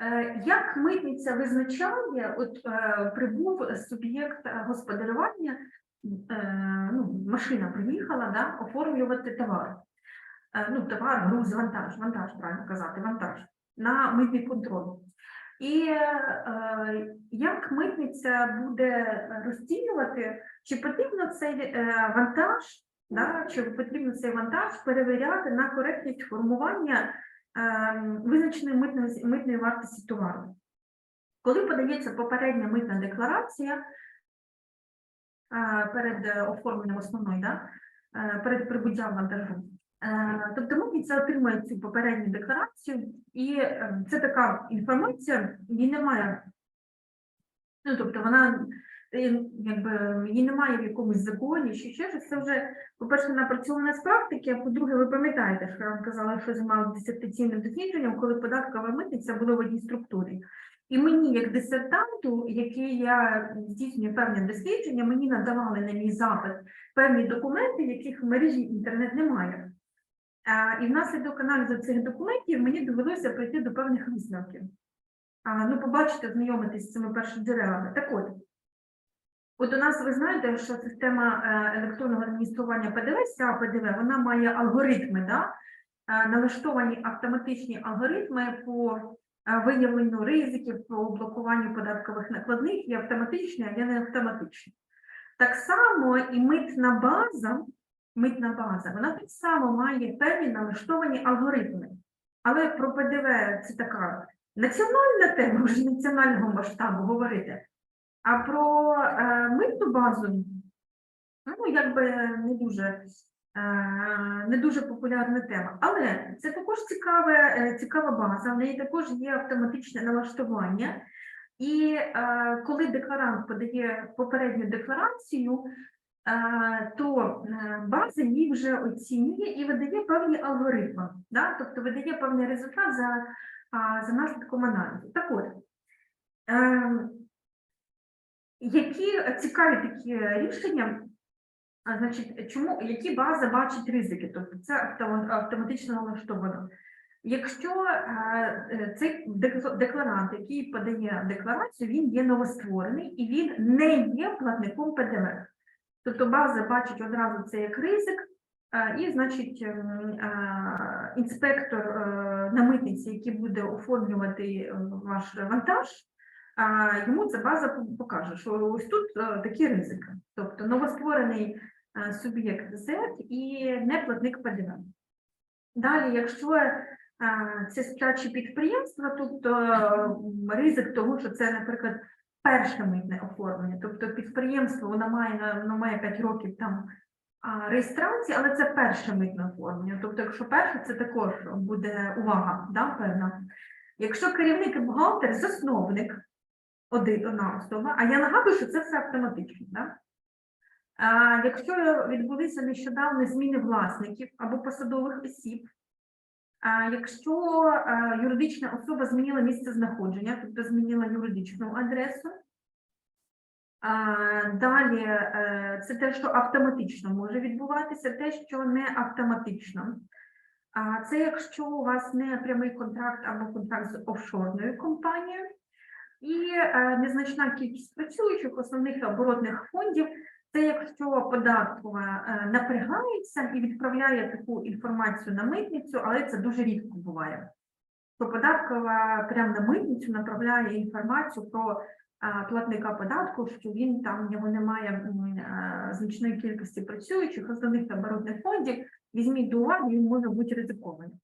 Е, Як митниця визначає, от е, прибув суб'єкт господарювання, е, ну, машина приїхала да, оформлювати товар. Ну, товар, груз, вантаж, вантаж, правильно казати, вантаж на митний контроль. І е, як митниця буде розцінювати, чи потрібно цей вантаж, да, чи потрібно цей вантаж перевіряти на коректність формування визначеної митної, митної вартості товару. Коли подається попередня митна декларація е, перед е, оформленням основної, да, е, перед прибуттям вантажу, тобто митниця отримує цю попередню декларацію, і е, це така інформація, її немає, ну тобто вона якби її немає в якомусь законі, чи ще щось, це вже по-перше, напрацьована з практики, а по-друге, ви пам'ятаєте, що я вам казала, що займалася дисертаційним дослідженням, коли податкова митниця була в одній структурі. І мені, як дисертанту, який я здійснюю певне дослідження, мені надавали на мій запит певні документи, яких в мережі інтернет немає. І внаслідок аналізу цих документів мені довелося прийти до певних висновків. Ну, побачити, знайомитись з цими першоджерелами. Так от, От у нас ви знаєте, що система е, електронного адміністрування ПДВ, ся ПДВ, вона має алгоритми, да? е, налаштовані автоматичні алгоритми по е, виявленню ризиків, по блокуванню податкових накладних, є автоматичні, а є не автоматичні. Так само і митна база, митна база, вона так само має певні налаштовані алгоритми. Але про ПДВ це така національна тема, вже національного масштабу говорити. А про е, митну базу, ну, якби не дуже, е, не дуже популярна тема. Але це також цікаве, е, цікава база, в неї також є автоматичне налаштування. І е, коли декларант подає попередню декларацію, е, то е, база її вже оцінює і видає певні алгоритми, да? тобто видає певний результат за, за наслідком аналізу. Так от, е, які цікаві такі рішення, значить, чому, які бази бачать ризики? Тобто це автоматично налаштовано. Якщо е, цей декларант, який подає декларацію, він є новостворений і він не є платником ПДВ. Тобто база бачить одразу це як ризик, е, і, значить, е, інспектор на митниці, який буде оформлювати ваш вантаж, йому ця база покаже, що ось тут е, такі ризики. Тобто новостворений е, суб'єкт ЗЕД і не платник ПДВ. Далі, якщо е, це сплячі підприємства, тобто ризик того, що це, наприклад, перше митне оформлення, тобто підприємство воно має воно має 5 років там реєстрації, але це перше митне оформлення. Тобто, якщо перше, це також буде увага, да, певна. Якщо керівник і бухгалтер, засновник, один одна особа, а я нагадую, що це все автоматично. Да? А, якщо відбулися нещодавно зміни власників або посадових осіб, а, якщо а, юридична особа змінила місце знаходження, тобто змінила юридичну адресу, а, далі е, це те, що автоматично може відбуватися, те, що не автоматично. А, Це якщо у вас не прямий контракт або контракт з офшорною компанією, і е, незначна кількість працюючих основних оборотних фондів. Це якщо податкова е, напрягається і відправляє таку інформацію на митницю, але це дуже рідко буває. То податкова прямо на митницю направляє інформацію про е, платника податку, що він там в нього немає значної кількості працюючих основних оборотних фондів. Візьміть до уваги, він може бути ризикований.